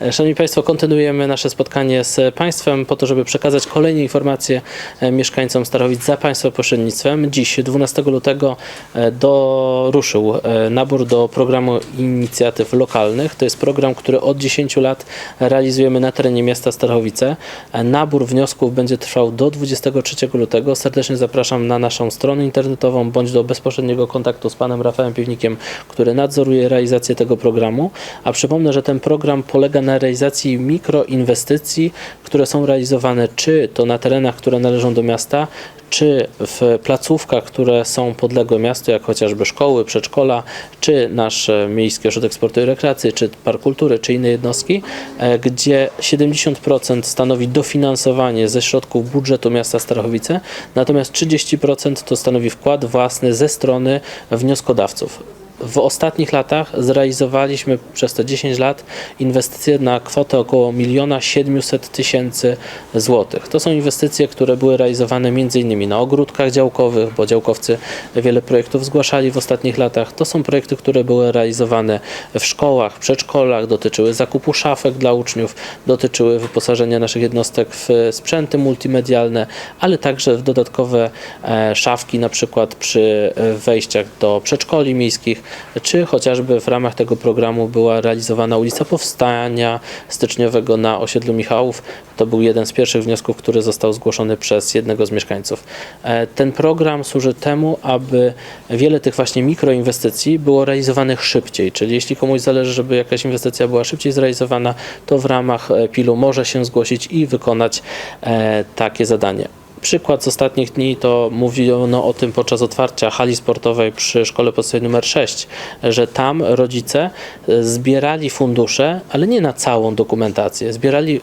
E, Szanowni Państwo, kontynuujemy nasze spotkanie z Państwem po to, żeby przekazać kolejne informacje e, mieszkańcom Starowic za Państwa pośrednictwem. Dziś, 12 lutego, e, do, ruszył nabór do programu inicjatyw lokalnych. To jest program, który od 10 lat realizujemy na terenie miasta Starowice. Nabór wniosków będzie trwał do 23 lutego. Serdecznie zapraszam na naszą stronę internetową bądź do bezpośredniego kontaktu z panem Rafałem Piwnikiem, który nadzoruje realizację tego programu. A przypomnę, że ten program polega na realizacji mikroinwestycji, które są realizowane czy to na terenach, które należą do miasta, czy w placówkach, które są podległe miastu, jak chociażby szkoły, przedszkola, czy nasz e, Miejski Ośrodek Sportu i Rekreacji, czy Park Kultury, czy inne jednostki, e, gdzie 70% stanowi dofinansowanie ze środków budżetu miasta Starachowice, natomiast 30% to stanowi wkład własny ze strony wnioskodawców. W ostatnich latach zrealizowaliśmy przez te 10 lat inwestycje na kwotę około 1 700 tysięcy złotych. To są inwestycje, które były realizowane m.in. na ogródkach działkowych, bo działkowcy wiele projektów zgłaszali w ostatnich latach. To są projekty, które były realizowane w szkołach, przedszkolach, dotyczyły zakupu szafek dla uczniów, dotyczyły wyposażenia naszych jednostek w sprzęty multimedialne, ale także w dodatkowe e, szafki, na przykład przy wejściach do przedszkoli miejskich, czy chociażby w ramach tego programu była realizowana ulica Powstania Styczniowego na osiedlu Michałów. To był jeden z pierwszych wniosków, który został zgłoszony przez jednego z mieszkańców. E, Ten program służy temu, aby wiele tych właśnie mikroinwestycji było realizowanych szybciej, czyli jeśli komuś zależy, żeby jakaś inwestycja była szybciej zrealizowana, to w ramach e, PIL-u może się zgłosić i wykonać e, takie zadanie. Przykład z ostatnich dni to mówiono o tym podczas otwarcia hali sportowej przy szkole podstawowej nr 6, że tam rodzice e, zbierali fundusze, ale nie na całą dokumentację, zbierali e,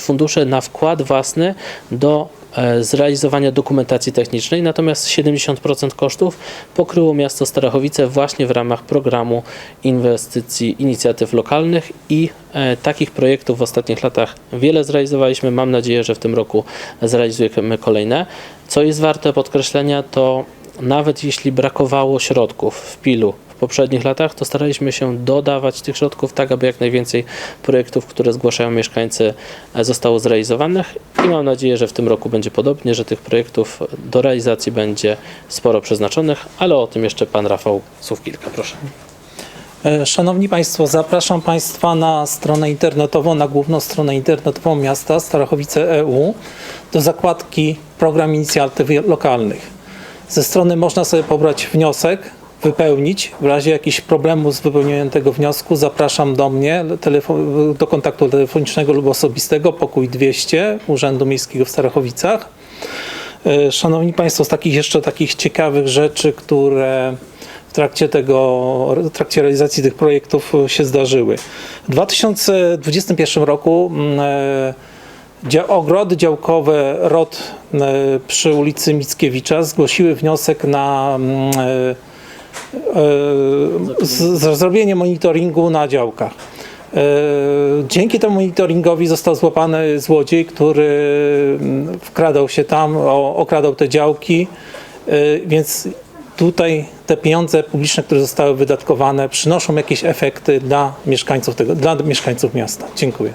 fundusze na wkład własny do zrealizowania dokumentacji technicznej, natomiast 70% kosztów pokryło miasto Starachowice właśnie w ramach programu inwestycji inicjatyw lokalnych i e, takich projektów w ostatnich latach wiele zrealizowaliśmy. Mam nadzieję, że w tym roku zrealizujemy kolejne. Co jest warte podkreślenia, to nawet jeśli brakowało środków w PIL-u w poprzednich latach, to staraliśmy się dodawać tych środków tak, aby jak najwięcej projektów, które zgłaszają mieszkańcy, e, zostało zrealizowanych i mam nadzieję, że w tym roku będzie podobnie, że tych projektów do realizacji będzie sporo przeznaczonych, ale o tym jeszcze pan Rafał słów kilka, proszę. E, Szanowni Państwo, zapraszam Państwa na stronę internetową, na główną stronę internetową miasta Starachowice EU do zakładki Program Inicjatyw Lokalnych. Ze strony można sobie pobrać wniosek, wypełnić. W razie jakichś problemów z wypełnieniem tego wniosku zapraszam do mnie, do kontaktu telefonicznego lub osobistego, pokój 200 Urzędu Miejskiego w Starachowicach. E, Szanowni Państwo, z takich jeszcze takich ciekawych rzeczy, które w trakcie tego, w trakcie realizacji tych projektów się zdarzyły. W 2021 roku mm, e, ogrody działkowe ROT e, przy ulicy Mickiewicza zgłosiły wniosek na mm, e, e, z, z zrobienie monitoringu na działkach. E, Dzięki temu monitoringowi został złapany złodziej, który mm, wkradał się tam, okradał te działki, E, więc tutaj te pieniądze publiczne, które zostały wydatkowane, przynoszą jakieś efekty dla mieszkańców tego, dla mieszkańców miasta. Dziękuję.